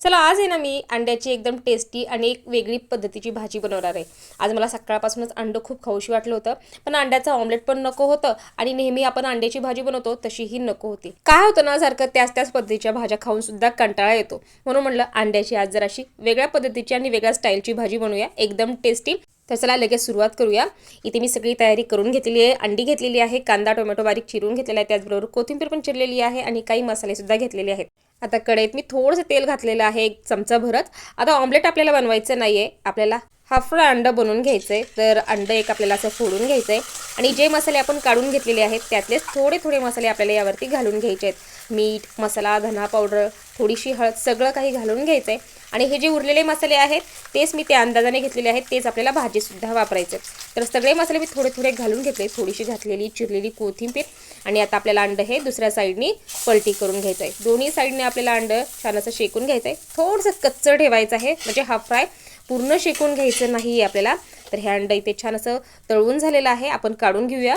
चला आज आहे ना मी अंड्याची एकदम टेस्टी आणि एक वेगळी पद्धतीची भाजी बनवणार आहे. आज मला सकाळपासूनच अंडं खूप खाऊशी वाटलं होतं पण अंड्याचं ऑमलेट पण नको होतं आणि नेहमी आपण अंड्याची भाजी बनवतो तशीही नको होती. काय होतं ना सारखं त्याच त्याच पद्धतीच्या भाज्या खाऊन सुद्धा कंटाळा येतो. म्हणून म्हणलं अंड्याची आज जराशी वेगळ्या पद्धतीची आणि वेगळ्या स्टाईलची भाजी बनवूया एकदम टेस्टी तर चला लगेच सुरुवात करूया. इथे मी सगळी तयारी करून घेतलेली आहे अंडी घेतलेली आहे कांदा टोमॅटो बारीक चिरून घेतलेला आहे त्याचबरोबर कोथिंबीर पण चिरलेली आहे आणि काही मसालेसुद्धा घेतलेले आहेत. आता कढईत मी थोडंसं तेल घातलेलं आहे एक चमचा भरत. आता ऑमलेट आपल्याला बनवायचं नाही आहे आपल्याला हाफ अंडं बनवून घ्यायचं. आहे तर अंडं एक आपल्याला असं फोडून घ्यायचं आहे आणि जे मसाले आपण काढून घेतलेले आहेत त्यातलेच थोडे थोडे मसाले आपल्याला यावरती घालून घ्यायचे आहेत. मीठ मसाला धना पावडर थोडीशी हळद सगळं काही घालून घ्यायचं आहे आणि हे जे उरलेले मसाले आहेत तेच मी त्या अंदाजाने घेतलेले आहेत. तेच आपल्याला भाजीसुद्धा वापरायचे तर सगळे मसाले मी थोडे थोडे घालून घेतले थोडीशी घातलेली चिरलेली कोथिंबीर. आणि आता आपल्याला अंडं हे दुसऱ्या साईडनी पलटी करून घ्यायचं आहे दोन्ही साईडने आपल्याला अंडं छान असं शेकून घ्यायचं आहे थोडंसं कच्चं ठेवायचं आहे. म्हणजे हाफ फ्राय पूर्ण शेकून घ्यायचं नाही आहे आपल्याला. तर हे अंडं इथे छान असं तळवून झालेलं आहे. आपण काढून घेऊया.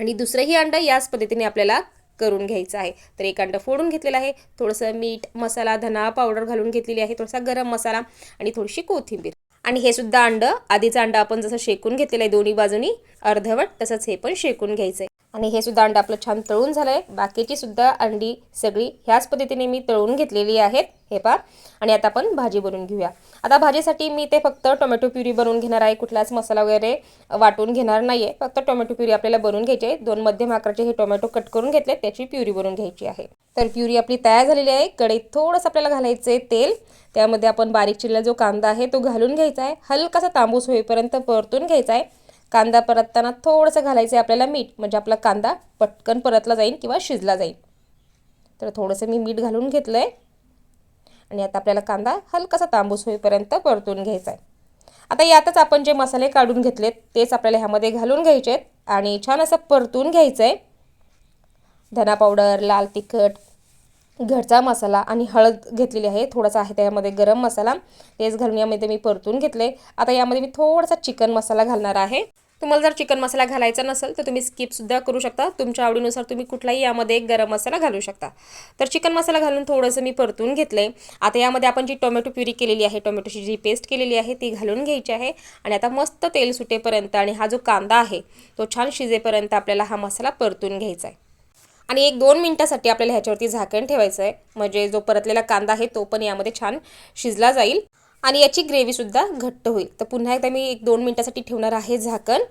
आणि दुसरंही अंडं याच पद्धतीने आपल्याला करून घ्यायचं आहे. तर एक अंडं फोडून घेतलेलं आहे. थोडंसं मीठ मसाला धना पावडर घालून घेतलेली आहे. थोडासा गरम मसाला आणि थोडीशी कोथिंबीर. आणि हे सुद्धा अंडं आधीचं अंडं आपण जसं शेकून घेतलेलं आहे दोन्ही बाजूनी अर्धवट तसंच हे पण शेकून घ्यायचं आहे आणि हे सुद्धा अंडं आपलं छान तळून झालं आहे बाकीची सुद्धा अंडी सगळी ह्याच पद्धतीने मी तळून घेतलेली आहेत. हे पार. आणि आता आपण भाजी बनवून घेऊया. आता भाजीसाठी मी ते फक्त टोमॅटो प्युरी बनवून घेणार आहे. कुठलाच मसाला वगैरे वाटून घेणार नाही आहे फक्त टोमॅटो प्युरी आपल्याला बनवून घ्यायची आहे दोन मध्यम आकाराचे हे टोमॅटो कट करून घेतले त्याची प्युरी बनवून घ्यायची आहे. तर प्युरी आपली तयार झालेली आहे. कढईत थोडंसं आपल्याला घालायचं आहे तेल. त्यामध्ये आपण बारीक चिरलेला जो कांदा आहे तो घालून घ्यायचा आहे. हलकासा तांबूस होईपर्यंत परतून घ्यायचा आहे. कांदा परतताना थोडंसं घालायचं आहे आपल्याला मीठ. म्हणजे आपला कांदा पटकन परतला जाईल किंवा शिजला जाईल तर थोडंसं मी मीठ घालून घेतलं आहे आणि आता आपल्याला कांदा हलकासा तांबूस होईपर्यंत परतून घ्यायचा आहे. आता यातच आपण जे मसाले काढून घेतलेत तेच आपल्याला ह्यामध्ये घालून घ्यायचे आहेत आणि छान असं परतून घ्यायचं आहे धना पावडर लाल तिखट घरचा मसाला आणि हळद घेतलेली आहे थोडासा आहे त्यामध्ये गरम मसाला. तेच घालून यामध्ये मी परतून घेतले. आता यामध्ये मी थोडासा चिकन मसाला घालणार आहे. तुम्हाला जर चिकन मसाला घालायचा नसेल तर तुम्ही स्किपसुद्धा करू शकता. तुमच्या आवडीनुसार तुम्ही कुठलाही यामध्ये एक गरम मसाला घालू शकता. तर चिकन मसाला घालून थोडंसं मी परतून घेतलं आहे आता यामध्ये आपण जी टोमॅटो प्युरी केलेली आहे टोमॅटोची जी पेस्ट केलेली आहे ती घालून घ्यायची आहे. आणि आता मस्त तेल सुटेपर्यंत आणि हा जो कांदा आहे तो छान शिजेपर्यंत आपल्याला हा मसाला परतून घ्यायचा आहे. आणि एक दोन मिनटासाठी आपल्याला ह्याच्यावरती झाकण ठेवायचं आहे. म्हणजे जो परतलेला कांदा आहे तो पण यामध्ये छान शिजला जाईल. आणि याची ग्रेव्हीसुद्धा घट्ट होईल. तर पुन्हा एकदा मी एक दोन मिनटासाठी ठेवणार आहे झाकण.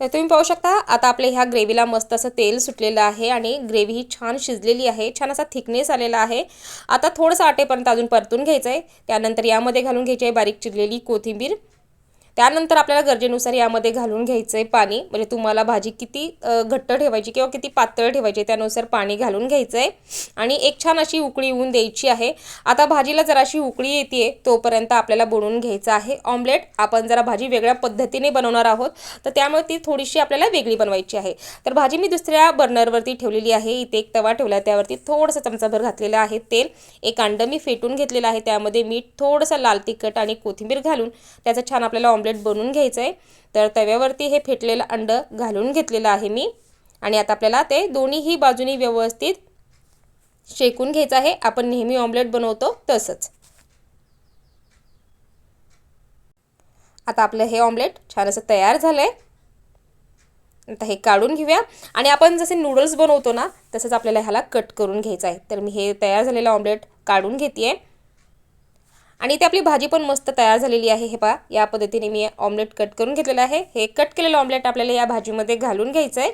तर तुम्ही पाहू शकता आता आपल्या ह्या ग्रेव्हीला मस्त असं तेल सुटलेलं आहे आणि ग्रेव्ही ही छान शिजलेली आहे छान असा थिकनेस आलेला आहे. आता थोडंसं आटेपर्यंत अजून परतून घ्यायचं आहे त्यानंतर यामध्ये घालून घ्यायची आहे बारीक चिरलेली कोथिंबीर. त्यानंतर आपल्याला गरजेनुसार यामध्ये घालून घ्यायचं आहे पाणी. म्हणजे तुम्हाला भाजी किती घट्ट ठेवायची किंवा किती पातळ ठेवायची त्यानुसार पाणी घालून घ्यायचं आहे आणि एक छान अशी उकळी येऊन द्यायची आहे. आता भाजीला जराशी उकळी येते तोपर्यंत आपल्याला बनवून घ्यायचं आहे. ऑमलेट आपण जरा भाजी वेगळ्या पद्धतीने बनवणार आहोत. तर त्यामुळे ती थोडीशी आपल्याला वेगळी बनवायची आहे. तर भाजी मी दुसऱ्या बर्नरवरती ठेवलेली आहे. इथे एक तवा ठेवला त्यावरती थोडंसं चमचाभर घातलेलं आहे तेल. एक अंडं मी फेटून घेतलेलं आहे. त्यामध्ये मीठ थोडंसं लाल तिखट आणि कोथिंबीर घालून त्याचं छान आपल्याला ऑमलेट बनवून घ्यायचं आहे तर तव्यावरती हे फेटलेलं अंडं घालून घेतलेलं आहे मी. आणि आता आपल्याला ते दोन्हीही बाजूनी व्यवस्थित शेकून घ्यायचं आहे. आपण नेहमी ऑमलेट बनवतो तसंच. आता आपलं हे ऑमलेट छान असं तयार झालं आहे आता हे काढून घेऊया. आणि आपण जसे नूडल्स बनवतो ना तसंच आपल्याला ह्याला कट करून घ्यायचं आहे. तर मी हे तयार झालेलं ऑमलेट काढून घेते आहे आणि इथे आपली भाजी पण मस्त तयार झालेली आहे. हे पहा या पद्धतीने मी ऑमलेट कट करून घेतलेलं आहे. हे कट केलेलं ऑमलेट आपल्याला या भाजीमध्ये घालून घ्यायचं आहे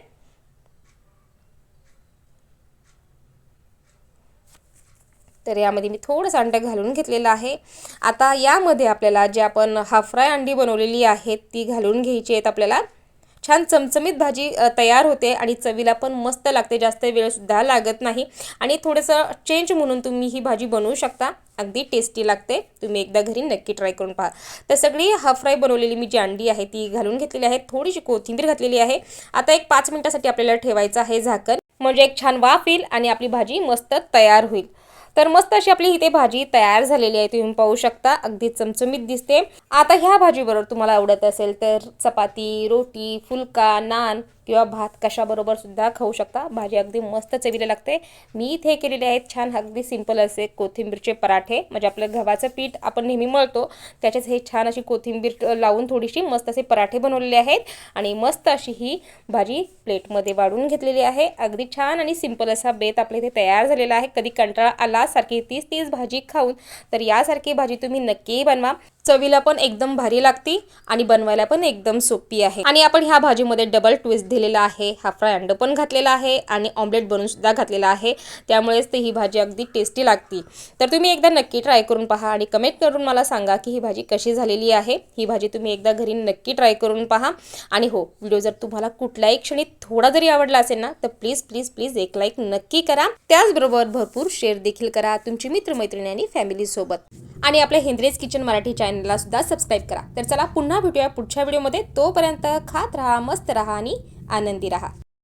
तर यामध्ये मी थोडंसं अंडं घालून घेतलेलं आहे. आता यामध्ये आपल्याला जे आपण हाफ फ्राय अंडी बनवलेली आहेत ती घालून घ्यायची आहेत आपल्याला. छान चमचमीत भाजी तयार होते आणि चवीला पण मस्त लागते. जास्त वेळसुद्धा लागत नाही. आणि थोडंसं चेंज म्हणून तुम्ही ही भाजी बनवू शकता. अगदी टेस्टी लागते. तुम्ही एकदा घरी नक्की ट्राय करून पहा. तर सगळी हाफ फ्राय बनवलेली मी जी अंडी आहे ती घालून घेतलेली आहे. थोडीशी कोथिंबीर घातलेली आहे. आता एक पाच मिनटासाठी आपल्याला ठेवायचं आहे झाकण. म्हणजे एक छान वाफ येईल आणि आपली भाजी मस्त तयार होईल. तर मस्त अशी आपली इथे भाजी तयार झालेली आहे तुम्ही पाहू शकता. अगदी चमचमीत दिसते. आता ह्या भाजीबरोबर तुम्हाला आवडत असेल तर चपाती रोटी फुलका नान किंवा भात कशाबरोबर सुद्धा खाऊ शकता. भाजी अगदी मस्त चवीला लागते. मी इथे केलेले आहेत छान अगदी सिंपल असे कोथिंबीरचे पराठे. म्हणजे आपलं गव्हाचं पीठ आपण नेहमी मळतो. त्याच्याच हे छान अशी कोथिंबीर लावून थोडीशी मस्त असे पराठे बनवलेले आहेत. आणि मस्त अशी ही भाजी प्लेटमध्ये वाढून घेतलेली आहे. अगदी छान आणि सिंपल असा बेत आपल्या इथे तयार झालेला आहे. कधी कंटाळा आला सारखी तीच तीच भाजी खाऊन तर यासारखी भाजी तुम्ही नक्की बनवा. चवीला पण एकदम भारी लागती आणि बनवायला पण एकदम सोपी आहे. आणि आपण ह्या भाजीमध्ये डबल ट्विस्ट दिलेला आहे हा फ्राय अंड पण घातलेला आहे आणि ऑमलेट बनवून सुद्धा घातलेला आहे. त्यामुळेच ते ही भाजी अगदी टेस्टी लागती. तर तुम्ही एकदा नक्की ट्राय करून पहा आणि कमेंट करून मला सांगा की ही भाजी कशी झालेली आहे. ही भाजी तुम्ही एकदा घरी नक्की ट्राय करून पहा. आणि हो व्हिडिओ जर तुम्हाला कुठल्याही क्षणी थोडा जरी आवडला असेल ना तर प्लीज प्लीज प्लीज एक लाईक नक्की करा. त्याचबरोबर भरपूर शेअर देखील करा तुमची मित्रमैत्रिणी आणि फॅमिलीसोबत आणि आपल्या हिंद्रेज किचन मराठी चॅनल सुद्धा सबस्क्राईब करा. तर चला पुन्हा भेटूया पुढच्या व्हिडिओमध्ये तोपर्यंत खात राहा मस्त राहा आणि आनंदी राहा.